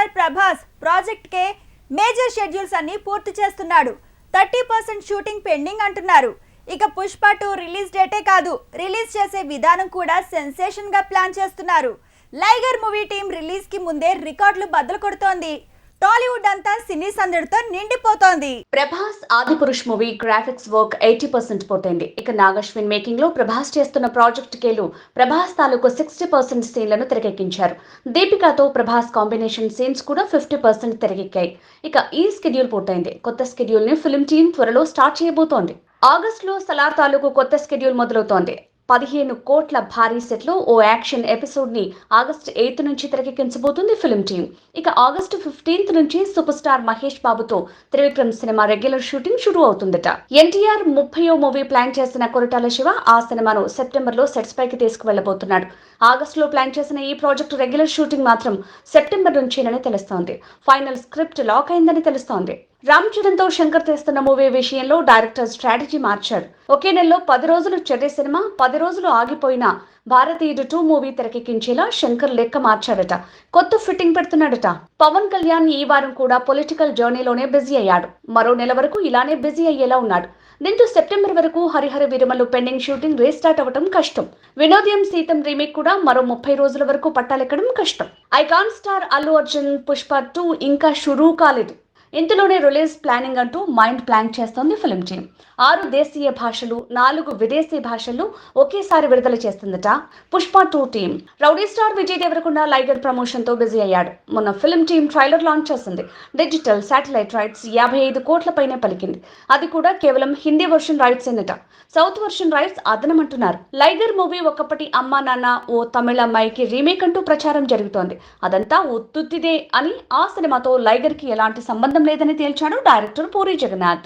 Star Prabhas project K major schedules అన్ని పూర్తి చేస్తున్నాడు. థర్టీ పర్సెంట్ షూటింగ్ పెండింగ్ అంటున్నారు. ఇక పుష్ప టూ రిలీజ్ డేటే కాదు రిలీజ్ చేసే విధానం కూడా సెన్సేషన్గా ప్లాన్ చేస్తున్నారు. లైగర్ మూవీ టీం రిలీజ్కి ముందే రికార్డులు బద్దలు కొడుతోంది. టాలీవుడ్ అంతా సినీ సందడితో నిండిపోతోంది. Prabhas Adipurush movie graphics work eighty percent పూర్తయింది ఇక నాగశ్విన్ మేకింగ్లో ప్రభాస్ చేస్తున్న ప్రాజెక్ట్ కేలు ప్రభాస్ తాలూకు సిక్స్టీ పర్సెంట్ సీన్లను తెరకెక్కించారు. దీపికాతో ప్రభాస్ కాంబినేషన్ సీన్స్ కూడా ఫిఫ్టీ పర్సెంట్ తెరకెక్కాయి. ఇక ఈ స్కెడ్యూల్ పూర్తయింది కొత్త స్కెడ్యూల్ని ఫిల్మ్ టీమ్ త్వరలో స్టార్ట్ చేయబోతోంది. ఆగస్ట్లో సలార్ తాలూకు కొత్త స్కెడ్యూల్ మొదలవుతోంది. పదిహేను కోట్ల భారీ సెట్లో ఓ యాక్షన్ ఎపిసోడ్ని ఆగస్టు ఆగస్ట్ ఎయిత్ నుంచి తెరకెక్కించబోతుంది ఫిలిం టీం. ఇక ఆగస్టు ఫిఫ్టీన్త్ నుంచి సూపర్ స్టార్ మహేష్ బాబుతో త్రివిక్రమ్ సినిమా రెగ్యులర్ షూటింగ్ షురూ అవుతుందట. ఎన్టీఆర్ ముప్పయో మూవీ ప్లాన్ చేసిన కొరటాల శివ ఆ సినిమాను సెప్టెంబర్లో సెట్స్ పైకి తీసుకువెళ్ళబోతున్నాడు ఆగస్టులో ప్లాన్ చేసిన ఈ ప్రాజెక్టు రెగ్యులర్ షూటింగ్ మాత్రం సెప్టెంబర్ నుంచేనని తెలుస్తోంది. ఫైనల్ స్క్రిప్ట్ లాక్ అయిందని తెలుస్తోంది. రామ్ చరణ్తో శంకర్ తెస్తున్న మూవీ విషయంలో డైరెక్టర్ స్ట్రాటజీ మార్చాడు ఒకే నెలలో పది రోజులు చెర్రీ సినిమా పది రోజులు ఆగిపోయిన భారతీయుడు టూ మూవీ తెరకెక్కించేలా శంకర్ లెక్క మార్చాడట కొత్త ఫిట్టింగ్ పెడుతున్నాడట. పవన్ కళ్యాణ్ ఈ వారం కూడా పొలిటికల్ జర్నీలోనే బిజీ అయ్యాడు. మరో నెల వరకు ఇలానే బిజీ అయ్యేలా ఉన్నాడు. దీంతో సెప్టెంబర్ వరకు Harihara Veeramallu pending shooting restart అవ్వడం కష్టం. వినోదయం సీతం రీమేక్ కూడా మరో ముప్పై రోజుల వరకు పట్టాలెక్కడం కష్టం. Icon star Allu Arjun Pushpa two ఇంకా షురూ కాలేదు. ఇంతలోనే రిలీజ్ ప్లానింగ్ అంటూ మైండ్ ప్లాన్ చేస్తోంది ఫిలిం టీం. ఆరు దేశీయ భాషలు నాలుగు విదేశీ భాషలు ఒకేసారి విడుదల చేస్తుందట Pushpa two team. Rowdy star Vijay Deverakonda Liger ప్రమోషన్తో busy అయ్యాడు. మొన్న ఫిల్మ్ టీం ట్రైలర్ లాంచ్ చేసింది. డిజిటల్ శాటిలైట్ రైట్స్ యాభై ఐదు కోట్లపైనే పలికింది. అది కూడా కేవలం హిందీ వర్షన్ రైట్స్ ఏనట. సౌత్ వర్షన్ రైట్స్ అదనమంటున్నారు. లైగర్ మూవీ ఒకప్పటి అమ్మా నాన్న ఓ తమిళ అమ్మాయికి రీమేక్ అంటూ ప్రచారం జరుగుతోంది. అదంతా ఉత్తుత్తిదే అని ఆ సినిమాతో లైగర్కి ఎలాంటి సంబంధం సంబంధం లేదని తేల్చాడు డైరెక్టర్ పూరి జగన్నాథ్.